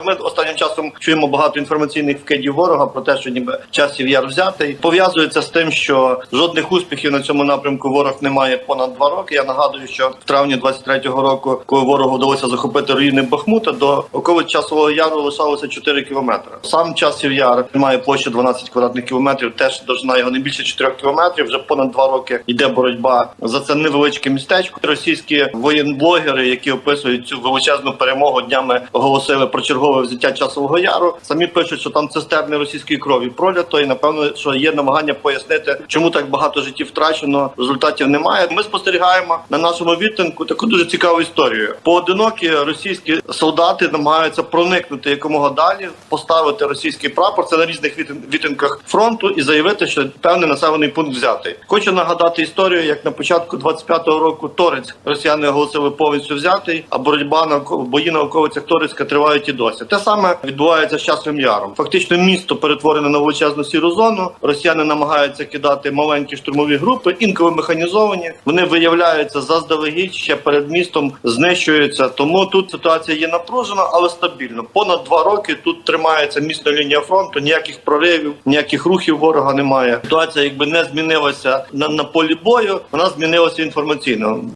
Ми останнім чуємо багато інформаційних вкидів ворога про те, що ніби часів яр взятий. Пов'язується з тим, що жодних успіхів на цьому напрямку ворог не має понад два роки. Я нагадую, що в травні 23-го року, коли ворогу вдалося захопити руїни Бахмута, до околиць часового яру лишалося 4 кілометри. Сам часів яр має площу 12 квадратних кілометрів. Теж довжина його не більше 4 кілометрів. Вже понад два роки йде боротьба за це невеличке містечко. Російські воєнблогери, які описують цю величезну перемогу, днями оголосили про чергове взяття часового яру. Самі пишуть, що там цистерни російської крові пролято, і напевно, що є намагання пояснити, чому так багато життів втрачено. Результатів немає. Ми спостерігаємо на нашому відтинку таку дуже цікаву історію. Поодинокі російські солдати намагаються проникнути якомога далі, поставити російський прапор. Це на різних відтин- відтинках фронту і заявити, що певний населений пункт взятий. Хочу нагадати історію, як на початку 25-го року Торець росіяни оголосили повністю взятий, а боротьба на бої на околицях Торецька тривають і досі. Те саме відбувається з часом яром. Фактично, місто перетворене на величезну сіру зону. Росіяни намагаються кидати маленькі штурмові групи, інколи механізовані. Вони виявляються заздалегідь ще перед містом, знищуються. Тому тут ситуація є напружена, але стабільно. Понад два роки тут тримається місна лінія фронту. Ніяких проривів, ніяких рухів ворога немає. Ситуація, якби не змінилася на, на полі бою, вона змінилася інформаційно.